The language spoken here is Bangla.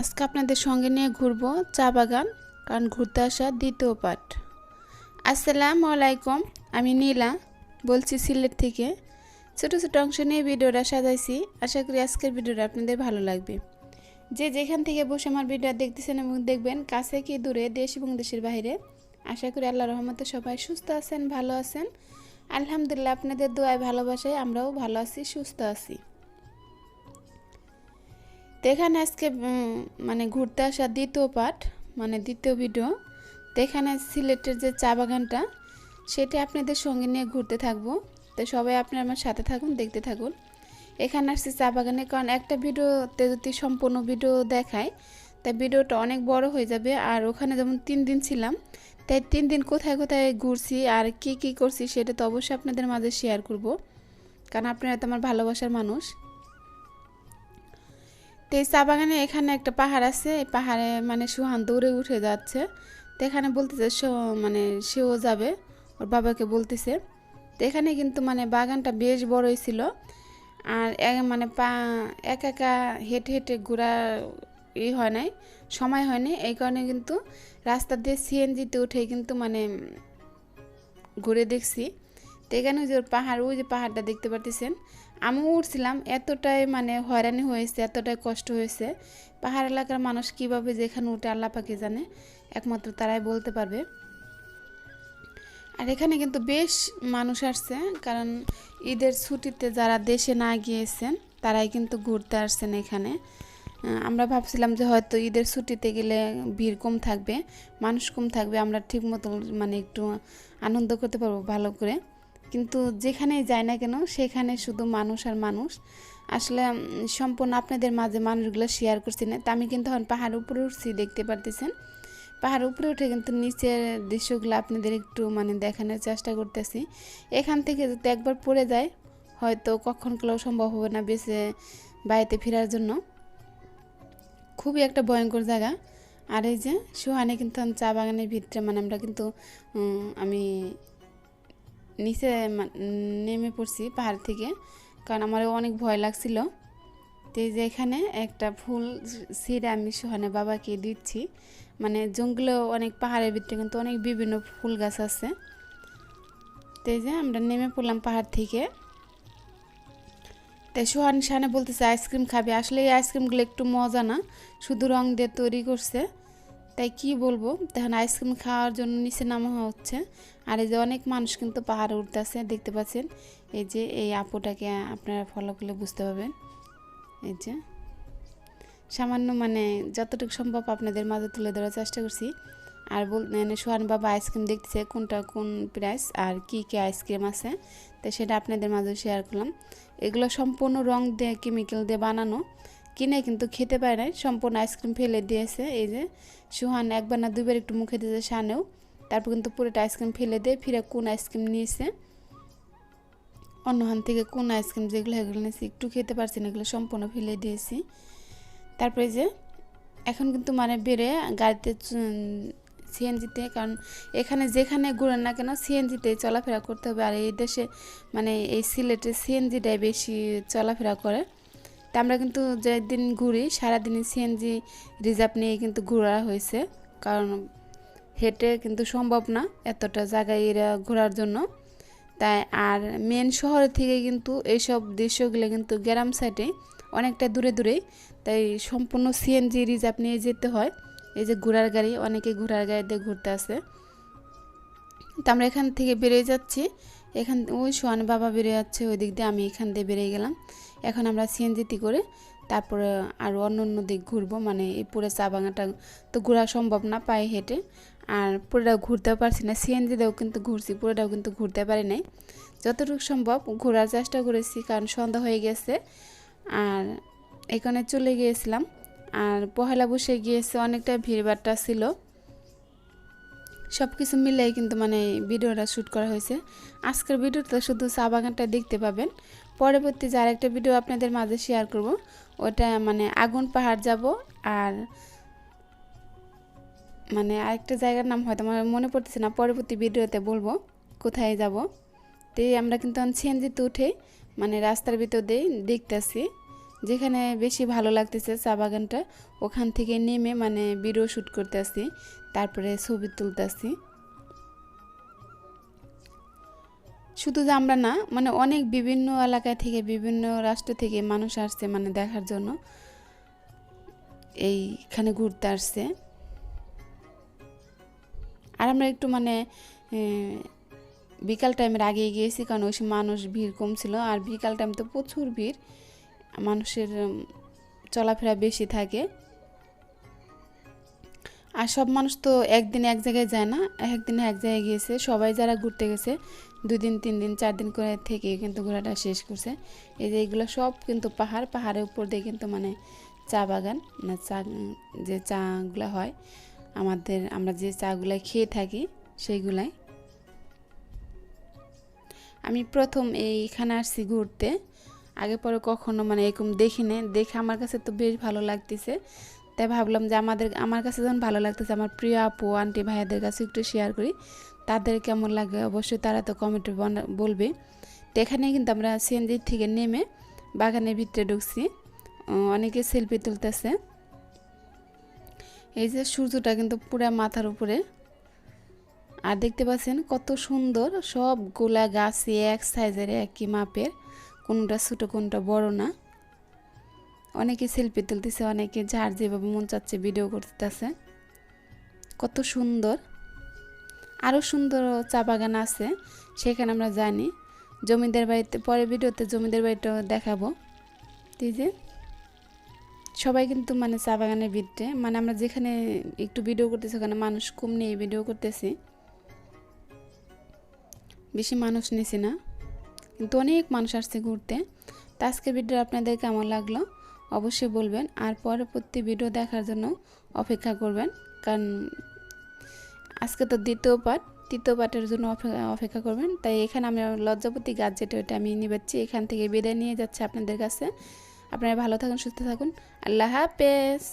আজকে আপনাদের সঙ্গে নিয়ে ঘুরবো চা বাগান, কারণ ঘুরতে আসা দ্বিতীয় পাঠ। আসসালামু আলাইকুম, আমি নীলা, বলছি সিলেট থেকে। ছোটো ছোটো অংশ নিয়ে ভিডিওটা সাজাইছি, আশা করি আজকের ভিডিওটা আপনাদের ভালো লাগবে। যে যেখান থেকে বসে আমার ভিডিও দেখতেছেন এবং দেখবেন, কাছে কি দূরে দেশ এবং দেশের বাইরে, আশা করি আল্লাহ রহমতে সবাই সুস্থ আছেন, ভালো আছেন। আলহামদুলিল্লাহ, আপনাদের দোয়ায়, ভালোবাসায় আমরাও ভালো আছি, সুস্থ আছি। তো এখানে আজকে মানে ঘুরতে আসা দ্বিতীয় পাঠ মানে দ্বিতীয় ভিডিও। তো এখানে সিলেটের যে চা বাগানটা, সেটা আপনাদের সঙ্গে নিয়ে ঘুরতে থাকব। তো সবাই আপনার আমার সাথে থাকুন, দেখতে থাকুন। এখানে আসছে চা বাগানে, কারণ একটা ভিডিওতে যদি সম্পূর্ণ ভিডিও দেখায় তাই ভিডিওটা অনেক বড় হয়ে যাবে। আর ওখানে যেমন তিন দিন ছিলাম, তাই তিন দিন কোথায় কোথায় ঘুরছি আর কি কি করছি, সেটা তো অবশ্যই আপনাদের মাঝে শেয়ার করব। কারণ আপনারা তো আমার ভালোবাসার মানুষ। এই চা বাগানে এখানে একটা পাহাড় আছে, এই পাহাড়ে মানে সুহান দৌড়ে উঠে যাচ্ছে। তো এখানে বলতেছে মানে সেও যাবে, ওর বাবাকে বলতেছে। তো এখানে কিন্তু মানে বাগানটা বেশ বড়ই ছিল। আর মানে পা, একা একা হেঁটে হেঁটে ঘোরা ই হয় নাই, সময় হয়নি এই কারণে কিন্তু রাস্তা দিয়ে সিএনজিতে উঠে কিন্তু মানে ঘুরে দেখছি। তো এখানে যে ওর পাহাড়, ওই যে পাহাড়টা দেখতে পারতেছেন আমিও উঠছিলাম, এতটাই মানে হয়রানি হয়েছে, এতটাই কষ্ট হয়েছে। পাহাড় এলাকার মানুষ কীভাবে যেখানে উঠে আল্লাহ পাকে জানে, একমাত্র তারাই বলতে পারবে। আর এখানে কিন্তু বেশ মানুষ আসছে, কারণ ঈদের ছুটিতে যারা দেশে না গিয়েছেন, তারাই কিন্তু ঘুরতে আসছেন এখানে। আমরা ভাবছিলাম যে হয়তো ঈদের ছুটিতে গেলে ভিড় কম থাকবে, মানুষ কম থাকবে, আমরা ঠিক মতো মানে একটু আনন্দ করতে পারব ভালো করে। কিন্তু যেখানেই যাই না কেন, সেখানে শুধু মানুষ আর মানুষ। আসলে সম্পূর্ণ আপনাদের মাঝে মানুষগুলো শেয়ার করছি না। তা আমি কিন্তু এখন পাহাড় উপরে উঠছি, দেখতে পারতেছেন? পাহাড় উপরে উঠে কিন্তু নিচের দৃশ্যগুলো আপনাদের একটু মানে দেখানোর চেষ্টা করতেছি। এখান থেকে যদি একবার পড়ে যায়, হয়তো কখনকালেও সম্ভব হবে না বেঁচে, বাড়িতে ফেরার জন্য। খুবই একটা ভয়ঙ্কর জায়গা। আর এই যে, সুহানে কিন্তু চা বাগানের ভিতরে মানে আমরা কিন্তু আমি নিচে নেমে পড়ছি পাহাড় থেকে, কারণ আমার অনেক ভয় লাগছিল। তো যে এখানে একটা ফুল ছিঁড়ে আমি সোহানে বাবাকে দিচ্ছি। মানে জঙ্গলেও অনেক পাহাড়ের ভিতরে কিন্তু অনেক বিভিন্ন ফুল গাছ আছে। তো যে আমরা নেমে পড়লাম পাহাড় থেকে। তাই সোহান শানে বলতেছে, আইসক্রিম খাবে। আসলে এই আইসক্রিমগুলো একটু মজা না, শুধু রং দিয়ে তৈরি করছে। তাই কি বলব? তখন আইসক্রিম খাওয়ার জন্য নিচে নামা হচ্ছে। আর এই যে অনেক মানুষ কিন্তু পাহাড়ে উঠতেছে, দেখতে পাচ্ছেন? এই যে এই আপুটাকে আপনারা ফলো করলে বুঝতে পারবেন। এই যে সামান্য মানে যতটুকু সম্ভব আপনাদের মাঝে তুলে ধরার চেষ্টা করছি। আর বল মানে সোহান বাবা আইসক্রিম দেখতেছে, কোনটা কোন প্রাইস আর কি কি আইসক্রিম আছে? তো সেটা আপনাদের মাঝে শেয়ার করলাম। এগুলো সম্পূর্ণ রং দিয়ে কেমিক্যাল দিয়ে বানানো। কিনে কিন্তু খেতে পারে নাই। সম্পূর্ণ আইসক্রিম ফেলে দিয়েছে, এই যে। সুহান একবার না দুইবার একটু মুখে দিয়েছে শানেও। তারপর কিন্তু পুরোটা আইসক্রিম ফেলে দিয়ে ফিরে কোন আইসক্রিম নিয়েছে? অন্য হান থেকে কোন আইসক্রিম যেগুলো এগুলো নিয়েছি, একটু খেতে পারছি না, এগুলো সম্পূর্ণ ফেলে দিয়েছি। তারপরে যে, এখন কিন্তু মানে বেড়ে গাড়িতে সিএনজিতে, কারণ এখানে যেখানে ঘুরেন না কেন সিএনজিতে চলাফেরা করতে হবে। আর এই দেশে মানে এই সিলেটে সিএনজিটাই বেশি চলাফেরা করে। তা আমরা কিন্তু যেদিন ঘুরি, সারাদিনই সিএনজি রিজার্ভ নিয়ে কিন্তু ঘোরা হয়েছে। কারণ হেঁটে কিন্তু সম্ভব না এতটা জায়গায় এরা ঘোরার জন্য। তাই আর মেন শহরের থেকে কিন্তু এইসব দৃশ্যগুলো কিন্তু গ্রাম সাইডে অনেকটা দূরে দূরেই তাই সম্পূর্ণ সিএনজি রিজার্ভ নিয়ে যেতে হয়। এই যে ঘোড়ার গাড়ি, অনেকে ঘোড়ার গাড়িতে ঘুরতে আসে। তো আমরা এখান থেকে বেরিয়ে যাচ্ছি। এখান ওই সোয়ান বাবা বেরিয়ে যাচ্ছে ওই দিক দিয়ে, আমি এখান দিয়ে বেরিয়ে গেলাম। এখন আমরা সিএনজিটি করে তারপরে আরও অন্য অন্য দিক ঘুরবো মানে এই পুরো চা বাগানটা তো ঘোরা সম্ভব না পায়ে হেঁটে। আর পুরোটাও ঘুরতেও পারছি না সিএনজিতেও কিন্তু ঘুরছি, পুরোটাও কিন্তু ঘুরতে পারি নাই। যতটুকু সম্ভব ঘোরার চেষ্টা করেছি, কারণ সন্ধ্যা হয়ে গেছে। আর এখানে চলে গিয়েছিলাম, আর পহেলা বসে গিয়েছে, অনেকটা ভিড়ভাট্টা ছিল। সব কিছু মিলেই কিন্তু মানে ভিডিওটা শ্যুট করা হয়েছে। আজকের ভিডিওতে শুধু চা বাগানটা দেখতে পাবেন। পরবর্তী যার একটা ভিডিও আপনাদের মাঝে শেয়ার করব, ওটা মানে আগুন পাহাড় যাব আর মানে আরেকটা জায়গার নাম হয়তো আমার মনে পড়তেছে না, পরবর্তী ভিডিওতে বলব কোথায় যাব। তো আমরা কিন্তু সিএনজিতে উঠে মানে রাস্তার ভিতর দিয়ে দেখতেছি। যেখানে বেশি ভালো লাগতেছে চা বাগানটা, ওখান থেকে নেমে মানে ভিডিও শ্যুট করতে আসি তারপরে ছবি তুলতে আসি শুধু যে আমরা না মানে অনেক বিভিন্ন এলাকা থেকে, বিভিন্ন রাষ্ট্র থেকে মানুষ আসছে মানে দেখার জন্য। এইখানে ঘুরতে আসছে। আর আমরা একটু মানে বিকাল টাইমের আগে গিয়েছি, কারণ ওই মানুষ, ভিড় কম ছিল। আর বিকাল টাইম তো প্রচুর ভিড়। মানুষের চলাফেরা বেশি থাকে। আর সব মানুষ তো একদিন এক জায়গায় যায় না, একদিন এক জায়গায় গিয়েছে। সবাই যারা ঘুরতে গেছে দুই দিন তিন দিন চার দিন করে থেকে কিন্তু ঘোরাটা শেষ করছে। এই যে এগুলো সব কিন্তু পাহাড়, পাহাড়ের উপর দিয়ে কিন্তু মানে চা বাগান না চা, যে চাগুলো হয়, আমাদের, আমরা যে চাগুলাই খেয়ে থাকি সেইগুলাই। আমি প্রথম এইখানে আসছি ঘুরতে। আগে পরে কখনো মানে এরকম দেখিনি। দেখে আমার কাছে তো বেশ ভালো লাগতেছে। তাই ভাবলাম যে আমাদের, আমার কাছে যখন ভালো লাগতেছে, আমার প্রিয় আপু, আন্টি, ভাইয়াদের কাছে একটু শেয়ার করি। তাদের কেমন লাগে অবশ্যই তারা তো কমেন্টে বলবে। তো এখানে কিন্তু আমরা সিএনজির থেকে নেমে বাগানের ভিতরে ঢুকছি। অনেকে সেলফি তুলতেছে। এই যে সূর্যটা কিন্তু পুরা মাথার উপরে। আর দেখতে পাচ্ছেন কত সুন্দর সবগুলা গাছই এক সাইজের একই মাপের। কোনটা ছোটো, কোনটা বড় না। অনেকে সেলফি তুলতেছে, অনেকে যার যেভাবে মন চাচ্ছে ভিডিও করতেছে। কত সুন্দর। আরও সুন্দর চা বাগান আছে, সেখানে আমরা জানি। জমিদার বাড়িতে, পরে ভিডিওতে জমিদার বাড়িটাও দেখাবো। ঠিক যে, সবাই কিন্তু মানে চা বাগানের ভিতরে মানে আমরা যেখানে একটু ভিডিও করতেছি, ওখানে মানুষ কম নিয়ে ভিডিও করতেছি। বেশি মানুষ নিছি না। কিন্তু অনেক মানুষ আসছে ঘুরতে। তো আজকের ভিডিও আপনাদের কেমন লাগল অবশ্যই বলবেন। আর পরবর্তী ভিডিও দেখার জন্য অপেক্ষা করবেন। কারণ আজকে তো দ্বিতীয় পার্ট, তৃতীয় পার্টের জন্য অপেক্ষা অপেক্ষা করবেন। তাই এখানে আমি লজ্জাপতি গাছ যেটা ওইটা আমি নিবাচ্ছি। এখান থেকে বিদায় নিয়ে যাচ্ছে আপনাদের কাছে। আপনারা ভালো থাকুন, সুস্থ থাকুন। আল্লাহ হাফেজ।